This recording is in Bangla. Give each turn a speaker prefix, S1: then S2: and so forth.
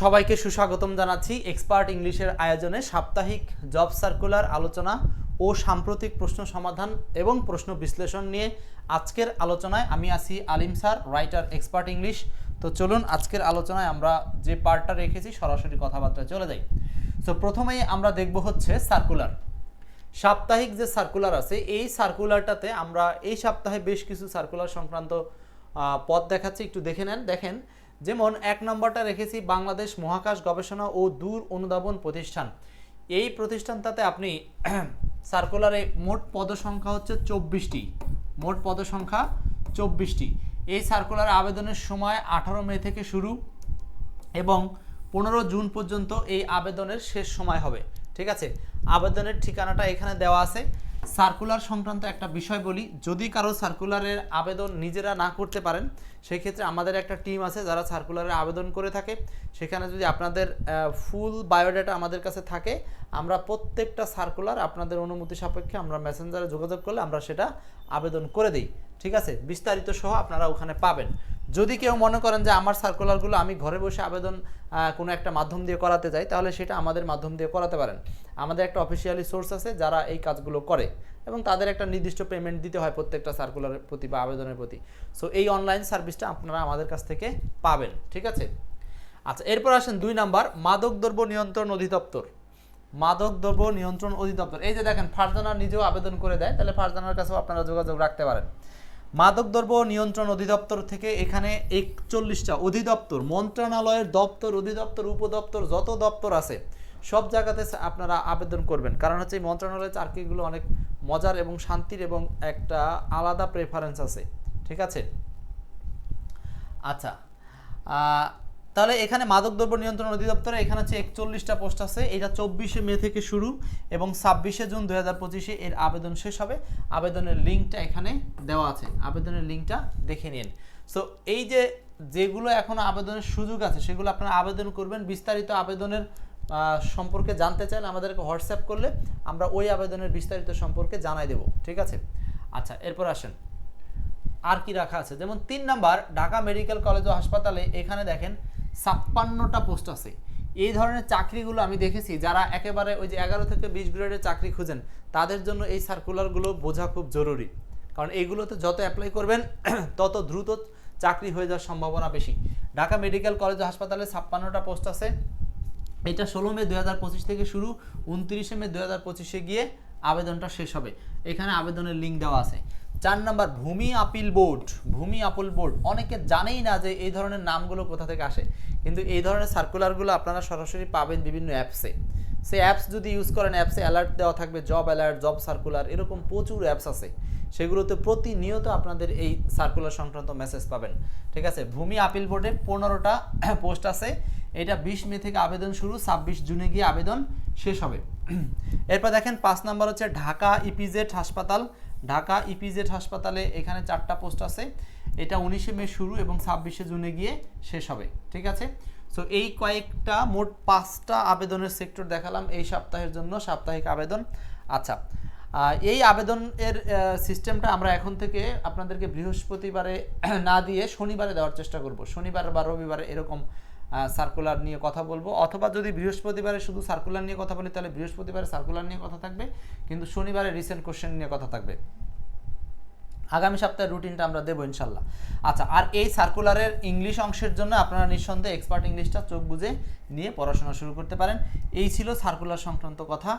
S1: সবাইকে সুস্বাগতম জানাচ্ছি এক্সপার্ট ইংলিশের আয়োজনে সাপ্তাহিক জব সার্কুলার আলোচনা ও সাম্প্রতিক প্রশ্ন সমাধান এবং প্রশ্ন বিশ্লেষণ নিয়ে আজকের আলোচনায় আমি আছি Alim sir, writer expert English. তো চলুন আজকের আলোচনায় আমরা যে পার্টটা রেখেছি, সরাসরি কথাবার্তায় চলে যাই। সো প্রথমেই আমরা দেখব হচ্ছে সার্কুলার। সাপ্তাহিক যে সার্কুলার আছে, এই সার্কুলারটাতে আমরা এই সপ্তাহে বেশ কিছু সার্কুলার সংক্রান্ত পদ দেখাচ্ছি। একটু দেখে নেন। দেখেন যেমন এক নম্বরটা রেখেছি বাংলাদেশ মহাকাশ গবেষণা ও দূর অনুধাবন প্রতিষ্ঠান। এই প্রতিষ্ঠানটাতে আপনি সার্কুলারে মোট পদসংখ্যা হচ্ছে চব্বিশটি। মোট পদসংখ্যা চব্বিশটি। এই সার্কুলার আবেদনের সময় আঠারো মে থেকে শুরু এবং পনেরো জুন পর্যন্ত এই আবেদনের শেষ সময় হবে। ঠিক আছে? আবেদনের ঠিকানাটা এখানে দেওয়া আছে। সার্কুলার সংক্রান্ত একটা বিষয় বলি, যদি কারও সার্কুলারের আবেদন নিজেরা না করতে পারেন সেই ক্ষেত্রে আমাদের একটা টিম আছে যারা সার্কুলারের আবেদন করে থাকে। সেখানে যদি আপনাদের ফুল বায়োডাটা আমাদের কাছে থাকে, আমরা প্রত্যেকটা সার্কুলার আপনাদের অনুমতি সাপেক্ষে আমরা মেসেঞ্জারে যোগাযোগ করলে আমরা সেটা আবেদন করে দিই। ঠিক আছে? বিস্তারিত সহ আপনারা ওখানে পাবেন। যদি কেউ মনে করেন যে আমার সার্কুলারগুলো আমি ঘরে বসে আবেদন কোনো একটা মাধ্যম দিয়ে করাতে যাই তাহলে সেটা আমাদের মাধ্যম দিয়ে করাতে পারেন। আমাদের একটা অফিসিয়ালি সোর্স আছে যারা এই কাজগুলো করে এবং তাদের একটা নির্দিষ্ট পেমেন্ট দিতে হয় প্রত্যেকটা সার্কুলারের প্রতি বা আবেদনের প্রতি। সো এই অনলাইন সার্ভিসটা আপনারা আমাদের কাছ থেকে পাবেন, ঠিক আছে? আচ্ছা এরপর আসেন দুই নাম্বার মাদকদ্রব্য নিয়ন্ত্রণ অধিদপ্তর। মাদকদ্রব্য নিয়ন্ত্রণ অধিদপ্তর। এই যে দেখেন, ফারজানা নিজেও আবেদন করে দেয়, তাহলে ফারজানার কাছেও আপনারা যোগাযোগ রাখতে পারেন। মাদকদ্রব্য নিয়ন্ত্রণ অধিদপ্তর থেকে এখানে একচল্লিশটা অধিদপ্তর, মন্ত্রণালয়ের দপ্তর, অধিদপ্তর, উপদপ্তর, যত দপ্তর আছে, সব জায়গাতে আপনারা আবেদন করবেন। কারণ হচ্ছে এই মন্ত্রণালয়ের চাকরিগুলো অনেক মজার এবং শান্তির এবং একটা আলাদা প্রেফারেন্স আছে। ঠিক আছে? আচ্ছা তাহলে এখানে মাদকদ্রব্য নিয়ন্ত্রণ অধিদপ্তরে এখানে হচ্ছে একচল্লিশটা পোস্ট আছে। এটা চব্বিশে মে থেকে শুরু এবং ছাব্বিশে জুন দু হাজার পঁচিশে এর আবেদন শেষ হবে। আবেদনের লিঙ্কটা এখানে দেওয়া আছে। আবেদনের লিঙ্কটা দেখে নিন। সো এই যে যেগুলো এখনও আবেদনের সুযোগ আছে, সেগুলো আপনারা আবেদন করবেন। বিস্তারিত আবেদনের সম্পর্কে জানতে চাইলে আমাদেরকে হোয়াটসঅ্যাপ করলে আমরা ওই আবেদনের বিস্তারিত সম্পর্কে জানাই দেব। ঠিক আছে? আচ্ছা এরপর আসেন। আর কি রাখা আছে? যেমন তিন নাম্বার, ঢাকা মেডিকেল কলেজ ও হাসপাতালে এখানে দেখেন ছাপ্পান্নটা পোস্ট আছে। এই ধরনের চাকরিগুলো আমি দেখেছি, যারা একেবারে ওই যে এগারো থেকে বিশ গ্রেডের চাকরি খুঁজেন, তাদের জন্য এই সার্কুলারগুলো বোঝা খুব জরুরি। কারণ এইগুলোতে যত অ্যাপ্লাই করবেন, তত দ্রুত চাকরি হয়ে যাওয়ার সম্ভাবনা বেশি। ঢাকা মেডিকেল কলেজ হাসপাতালে ছাপ্পান্নটা পোস্ট আছে। এটা ষোলো মে দু হাজার পঁচিশ থেকে শুরু, উনত্রিশে মে দু গিয়ে আবেদনটা শেষ হবে। এখানে আবেদনের লিঙ্ক দেওয়া আছে। চার নাম্বার, ভূমি আপিল বোর্ড। ভূমি আপিল বোর্ড। অনেকে জানেই না যে এই ধরনের নামগুলো কোথা থেকে আসে। কিন্তু এই ধরনের সার্কুলারগুলো আপনারা সরাসরি পাবেন বিভিন্ন অ্যাপসে সেই অ্যাপস যদি ইউজ করেন অ্যাপসে অ্যালার্ট দেওয়া থাকবে জব অ্যালার্ট জব সার্কুলার এরকম প্রচুর অ্যাপস আছে। সেগুলোতে প্রতিনিয়ত আপনাদের এই সার্কুলার সংক্রান্ত মেসেজ পাবেন। ঠিক আছে? ভূমি আপিল বোর্ডে পনেরোটা পোস্ট আছে। এটা বিশ মে থেকে আবেদন শুরু, ছাব্বিশ জুনে গিয়ে আবেদন শেষ হবে। এরপর দেখেন, পাঁচ নাম্বার হচ্ছে ঢাকা ইপিজেড হাসপাতাল। ঢাকা ইপিজেড হাসপাতালে এখানে চারটা পোস্ট আছে। এটা উনিশে মে শুরু এবং ছাব্বিশে জুনে গিয়ে শেষ হবে। ঠিক আছে? সো এই কয়েকটা মোট পাঁচটা আবেদনের সেক্টর দেখালাম এই সপ্তাহের জন্য, সাপ্তাহিক আবেদন। আচ্ছা এই আবেদনের সিস্টেমটা আমরা এখন থেকে আপনাদেরকে বৃহস্পতিবারে না দিয়ে শনিবারে দেওয়ার চেষ্টা করব। শনিবার বা রবিবারে এরকম সার্কুলার নিয়ে কথা বলব। অথবা যদি বৃহস্পতিবারে শুধু সার্কুলার নিয়ে কথা বলি, তাহলে বৃহস্পতিবারে সার্কুলার নিয়ে কথা থাকবে, কিন্তু শনিবারে রিসেন্ট কোশ্চেন নিয়ে কথা থাকবে। আগামী সপ্তাহের রুটিনটা আমরা দেবো ইনশাল্লাহ। আচ্ছা আর এই সার্কুলারের ইংলিশ অংশের জন্য আপনারা নিঃসন্দেহে এক্সপার্ট ইংলিশটা চোখ বুঝে নিয়ে পড়াশোনা শুরু করতে পারেন। এই ছিল সার্কুলার সংক্রান্ত কথা।